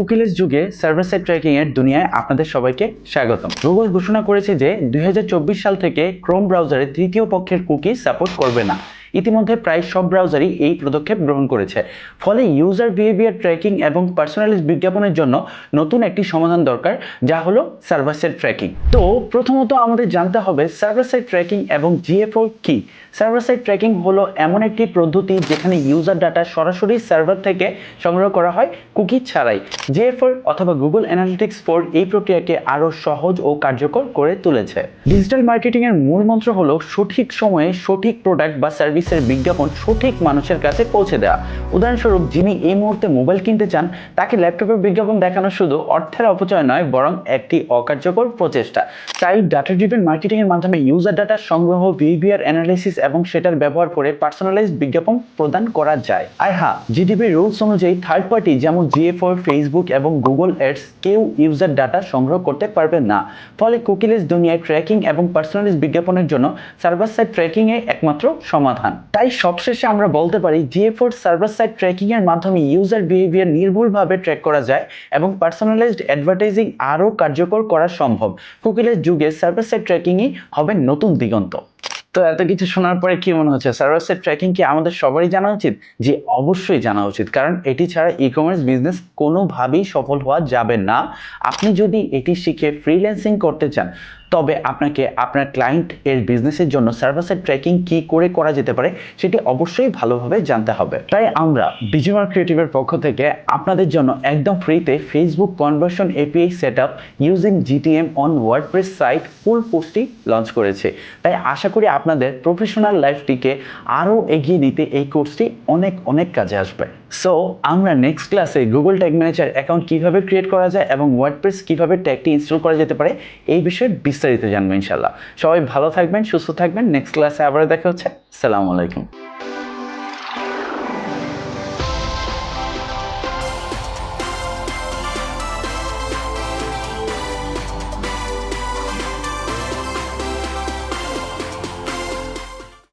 কুকিলেস যুগে server side tracking এর দুনিয়ায় আপনাদের সবাইকে স্বাগতম। গুগল ঘোষণা করেছে যে দু হাজার চব্বিশ সাল থেকে ক্রোম ব্রাউজারে তৃতীয় পক্ষের কুকি সাপোর্ট করবে না। ইতিমধ্যে প্রায় সব ব্রাউজারই এই পদক্ষেপ গ্রহণ করেছে। ফলে ইউজার বিহেভিয়ার ট্র্যাকিং এবং পার্সোনালাইজ বিজ্ঞাপনের জন্য নতুন একটি সমাধান দরকার, যা হলো সার্ভার সাইড ট্র্যাকিং তো প্রথমত আমাদের জানতে হবে সার্ভার সাইড ট্র্যাকিং এবং জিএফও কি? সার্ভার সাইড ট্র্যাকিং হলো এমন একটি পদ্ধতি যেখানে ইউজার ডাটা সরাসরি সার্ভার থেকে সংগ্রহ করা হয় কুকি ছাড়াই। জিএফওর অথবা গুগল অ্যানালিটিক্স ফোর এই প্রক্রিয়াকে আরও সহজ ও কার্যকর করে তুলেছে। ডিজিটাল মার্কেটিং এর মূল মন্ত্র হলো সঠিক সময়ে সঠিক প্রোডাক্ট বা সার্ভিসের বিজ্ঞাপন সঠিক মানুষের কাছে পৌঁছে দেওয়া উদাহরণস্বরূপ, যিনি এই মুহূর্তে মোবাইল কিনতে চান, তাকে ল্যাপটপের বিজ্ঞাপন দেখানো শুধু অর্থের অপচয় নয়, বরং একটি অকার্যকর প্রচেষ্টা। তাই ডাটা ড্রিভেন মার্কেটিং এর মাধ্যমে ইউজার ডাটা সংগ্রহ, বিহেভিয়ার অ্যানালিসিস এবং সেটার ব্যবহার করে পার্সোনালাইজড বিজ্ঞাপন প্রদান করা যায়। আর হ্যাঁ জিডিপি রুলস অনুযায়ী থার্ড পার্টি যেমন জিএফও ফেসবুক এবং গুগল অ্যাডস কেউ ইউজার ডাটা সংগ্রহ করতে পারবে না। ফলে কুকিলেস দুনিয়ায় ট্র্যাকিং এবং পার্সোনালাইজ বিজ্ঞাপনের জন্য সার্ভার সাইড ট্র্যাকিং এ একমাত্র সমাধান। তাই সবশেষে আমরা বলতে পারি জিএফওর সার্ভার সাইড ট্র্যাকিং এর মাধ্যমে ইউজার বিহেভিয়ার নির্ভুলভাবে ট্র্যাক করা যায় এবং পার্সোনালাইজড অ্যাডভার্টাইজিং আরও কার্যকর করা সম্ভব। কুকিলের যুগে সার্ভার সাইড ট্র্যাকিংই হবে নতুন দিগন্ত। তো এত কিছু শোনার পরে কি মনে হচ্ছে? সার্ভার ট্র্যাকিং কি আমাদের সবারই জানা উচিত? যে অবশ্যই জানা উচিত। কারণ এটি ছাড়া ই কমার্স বিজনেস কোনোভাবেই সফল হওয়া যাবে না। আপনি যদি এটি শিখে ফ্রিল্যান্সিং করতে চান তবে আপনাকে আপনার ক্লায়েন্ট এর বিজনেসের জন্য সার্ভার সাইড ট্র্যাকিং কি করে করা যেতে পারে সেটি অবশ্যই ভালোভাবে জানতে হবে। তাই আমরা বিজিমার ক্রিয়েটিভের পক্ষ থেকে আপনাদের জন্য একদম ফ্রিতে Facebook conversion API set up using GTM on WordPress site full পোস্টটি লঞ্চ করেছে। তাই আশা করি আপনাদের প্রফেশনাল লাইফটিকে আরও এগিয়ে নিতে এই কোর্সটি অনেক অনেক কাজে আসবে। সো আমরা নেক্সট ক্লাসে গুগল ট্যাগ ম্যানেজার অ্যাকাউন্ট কীভাবে ক্রিয়েট করা যায় এবং ওয়ার্ডপ্রেস কীভাবে ট্যাগটি ইনস্টল করা যেতে পারে এই বিষয়ে বিস্তারিত জানব ইনশাল্লাহ সবাই ভালো থাকবেন, সুস্থ থাকবেন। নেক্সট ক্লাসে আবার দেখা হচ্ছে। সালামু আলাইকুম।